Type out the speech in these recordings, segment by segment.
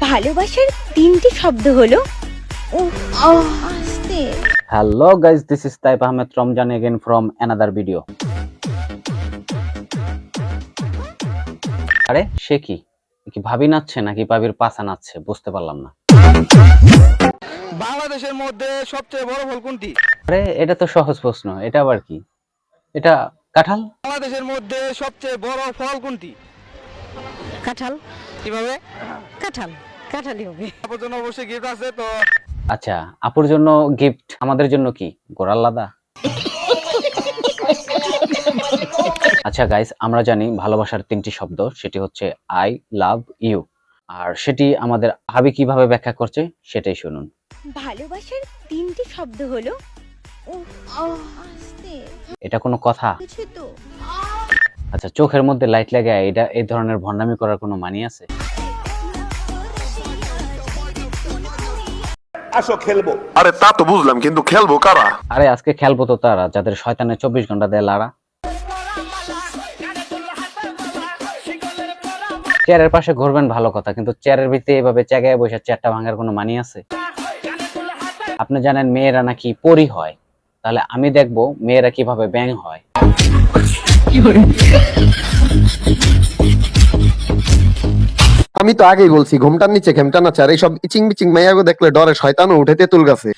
ভালোবাসার তিনটি শব্দ হলো আস্তে। Hello guys this is Taib Ahmed Ramzan again from another video আরে সে কি? কি ভাবি নাচছে নাকি পাবির পাছা নাচছে? বুঝতে পারলাম না। বাংলাদেশের মধ্যে সবচেয়ে বড় ফল কোনটি? আরে এটা তো সহজ প্রশ্ন এটা আবার কি? এটা কাঁঠাল? বাংলাদেশের মধ্যে সবচেয়ে বড় ফল কোনটি? কাঁঠাল। কীভাবে? কাঁঠাল। কাঁঠালই হবে। আপনার জন্য অবশ্যই গিফট আছে তো আচ্ছা আপুর জন্য গিফট আমাদের জন্য কি? গোড়াল্লাদা আচ্ছা গাইস আমরা জানি ভালোবাসার তিনটি শব্দ সেটি হচ্ছে আই লাভ ইউ আর সেটি আমাদের হাবি কীভাবে ব্যাখ্যা করছে সেটাই শুনুন। ভালোবাসার তিনটি শব্দ হলো এটা কোনো কথা? তো। আচ্ছা চোখের মধ্যে লাইট লাগে এটা এই ধরনের ভণ্ডামি করার কোনো মানি আছে? আসো খেলব। আরে তা তো বুঝলাম কিন্তু খেলব কারা? আরে আজকে খেলব তো তারা যাদের শয়তানে চব্বিশ ঘণ্টা দেয় লাড়া চেয়ারের পাশে ঘুরবেন ভালো কথা কিন্তু চেয়ারের ভিতরে এভাবে চেগায় বসে চেয়ারটা ভাঙার কোনো মানি আছে? আপনি জানেন মেয়েরা নাকি পরি হয়। তাহলে আমি দেখব মেয়েরা কীভাবে ব্যাং হয়। আমি তো আগেই বলছি ঘুমটার নিচে ঘেমটা নাচে আর এইসব ইচিং বিচিং মাইয়াগো দেখলে ডরে শয়তানও উঠে তেঁতুল গাছে।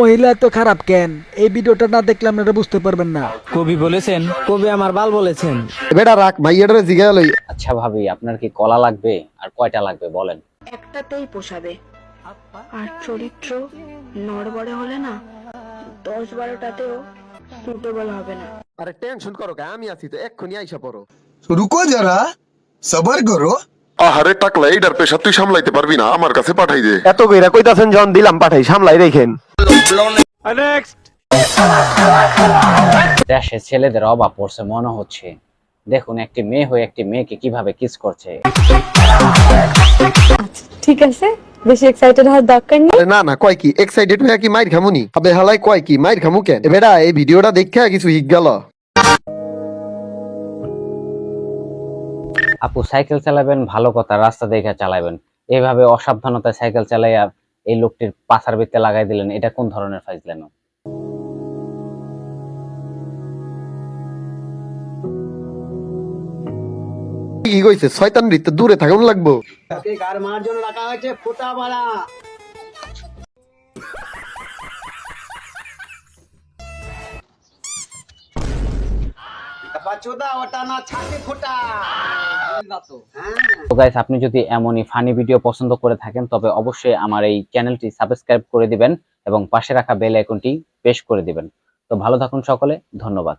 মহিলা তো খারাপ কেন? এই ভিডিওটা না দেখলে আপনারা বুঝতে পারবেন না। কবি বলেছেন কবি আমার বাল বলেছেন। বেটা রাখ মাইয়াটারে জিগায় লই। আচ্ছা ভাবি আপনার কি কলা লাগবে? আর কয়টা লাগবে বলেন। একটাতেই পোষাবে। আর চরিত্র নড়বড়ে হলে না দশ বারোটাতেও সুটেবল হবে না। আরে টেনশন করো কে আমি আছি তো এক্ষুনি আইসা পড়ো। রুকো যারা সবার করো। আহারে টাকলা এইটার পেশা তুই সামলাইতে পারবি না আমার কাছে পাঠাই দে। এত কইরা কইতাছেন জন দিলাম পাঠাই সামলাই রেখেন দেশে ছেলেদের অভাব পড়ছে মনে হচ্ছে। দেখুন একটি মেয়ে হয়ে একটি মেয়েকে কীভাবে কিস করছে। ঠিক আছে। বেশি এক্সাইটেড হওয়ার দরকার নেই? না না কয় কি? এক্সাইটেড হয়ে কি মাইর খামুনি? আবে হালাই কয় কি? মাইর খামু কেন? বেটা এই ভিডিওটা দেখে কিছু হিক গেল। আপু সাইকেল চালাবেন ভালো কথা রাস্তা দেখে চালাবেন। এভাবে অসাবধানতায় সাইকেল চালাইয়া এই লোকটির পাছার ভিতরে লাগাই দিলেন এটা কোন ধরনের ফাইজলানো কি কইছে? শয়তান রীতে দূরে থাকুন লাগবো। তো গাইস আপনি যদি এমনই ফানি ভিডিও পছন্দ করে থাকেন, তবে অবশ্যই আমার এই চ্যানেলটি সাবস্ক্রাইব করে দিবেন এবং পাশে রাখা বেল আইকনটি প্রেস করে দিবেন। তো ভালো থাকুন সকলে, ধন্যবাদ।